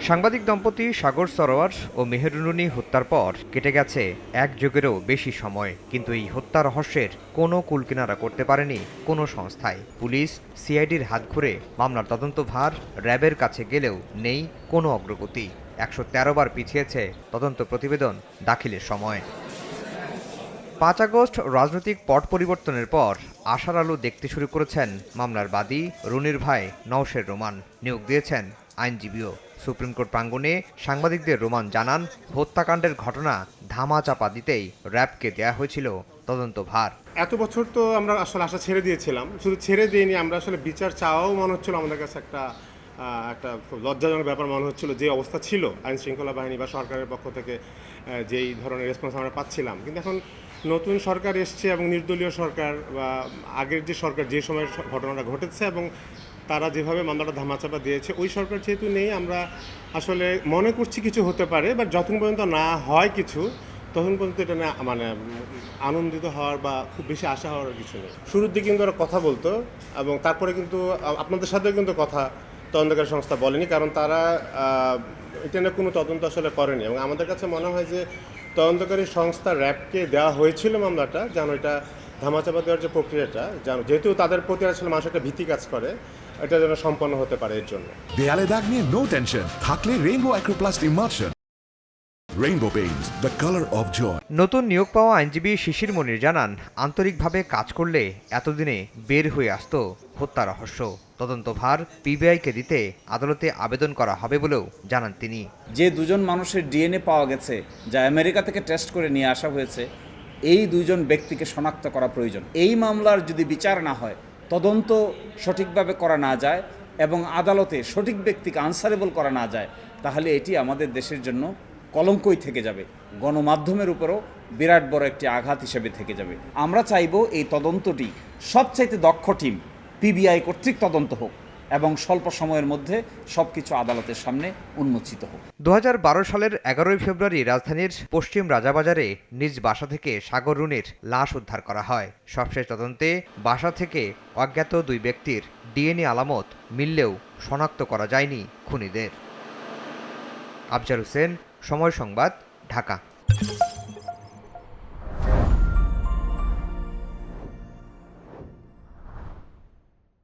সাংবাদিক দম্পতি সাগর সরোয়ার ও মেহেরুনুনি হত্যার পর কেটে গেছে এক যুগেরও বেশি সময়। কিন্তু এই হত্যা রহস্যের কোনো কুলকিনারা করতে পারেনি কোনো সংস্থায়। পুলিশ, সিআইডির হাত ঘুরে মামলার তদন্ত ভার র্যাবের কাছে গেলেও নেই কোনো অগ্রগতি। একশো তেরো বার পিছিয়েছে তদন্ত প্রতিবেদন দাখিলের সময়। পাঁচ আগস্ট রাজনৈতিক পট পরিবর্তনের পর আশার আলো দেখতে শুরু করেছেন মামলার বাদী রুনির ভাই নওশের রোমান। নিয়োগ দিয়েছেন আইনজীবীও। সুপ্রিম কোর্ট প্রাঙ্গণে সাংবাদিকদের রোমান জানান, হত্যাকাণ্ডের ঘটনা ধামাচাপা দিতেই র্যাবকে দেয়া হয়েছিল তদন্ত ভার। এত বছর তো আমরা আসলে আশা ছেড়ে দিয়েছিলাম, শুধু ছেড়ে দিইনি, আমরা আসলে বিচার চাওয়াও মনে হচ্ছিল, আমাদের কাছে একটা একটা লজ্জাজনক ব্যাপার মনে হচ্ছিল যে অবস্থা ছিল আইন শৃঙ্খলা বাহিনী বা সরকারের পক্ষ থেকে যেই ধরনের রেসপন্স আমরা পাচ্ছিলাম। কিন্তু এখন নতুন সরকার এসছে এবং নির্দলীয় সরকার বা আগের যে সরকার, যে সময় ঘটনাটা ঘটেছে এবং তারা যেভাবে মামলাটা ধামাচাপা দিয়েছে, ওই সরকার যেহেতু নেই, আমরা আসলে মনে করছি কিছু হতে পারে বাট যতক্ষণ পর্যন্ত না হয় কিছু তখন পর্যন্ত এটা না মানে আনন্দিত হওয়ার বা খুব বেশি আশা হওয়ার কিছু নেই। শুরুর দিকে কিন্তু ওরা কথা বলতো এবং তারপরে কিন্তু আপনাদের সাথেও কিন্তু কথা তদন্তকারী সংস্থা বলেনি, কারণ তারা এটা কোনো তদন্ত আসলে করেনি এবং আমাদের কাছে মনে হয় যে তদন্তকারী সংস্থা র্যাবকে দেওয়া হয়েছিল মামলাটা, যেন এটা ধামাচাপা দেওয়ার যে প্রক্রিয়াটা, যেন যেহেতু তাদের প্রতি আসলে মানুষ একটা ভীতি কাজ করে, এটা যেন সম্পন্ন হতে পারে এর জন্য। দেয়ালে দাগ নিয়ে নো টেনশন থাকলে Rainbow Acroplast emulsion Rainbow Paints the colour of joy নতুন নিয়োগ পাওয়া আইনজীবী শিশির মনির জানান আন্তরিকভাবে কাজ করলে এতদিনে বের হয়ে আসত হত্যা রহস্য। তদন্ত ভার পিবিআইকে দিতে আদালতে আবেদন করা হবে বলেও জানান তিনি। যে দুজন মানুষের ডিএনএ পাওয়া গেছে যা আমেরিকা থেকে টেস্ট করে নিয়ে আসা হয়েছে এই দুজন ব্যক্তিকে শনাক্ত করা প্রয়োজন। এই মামলার যদি বিচার না হয় তদন্ত সঠিকভাবে করা না যায় এবং আদালতে সঠিক ব্যক্তিকে আনসারেবল করা না যায় তাহলে এটি আমাদের দেশের জন্য কলঙ্কই থেকে যাবে। গণমাধ্যমের উপরও বিরাট বড় একটি আঘাত হিসেবে থেকে যাবে। আমরা চাইব এই তদন্তটি সবচাইতে দক্ষ টিম, পিবিআই কর্তৃক তদন্ত হোক এবং স্বল্প সময়ের মধ্যে সব কিছু আদালতের সামনে উন্মোচিত হোক। দু হাজার বারো সালের এগারোই ফেব্রুয়ারি রাজধানীর পশ্চিম রাজাবাজারে নিজ বাসা থেকে সাগর রুনির লাশ উদ্ধার করা হয়। সবশেষ তদন্তে বাসা থেকে অজ্ঞাত দুই ব্যক্তির ডিএনএ আলামত মিললেও শনাক্ত করা যায়নি খুনিদের। আফজাল হোসেন সময় সংবাদ ঢাকা।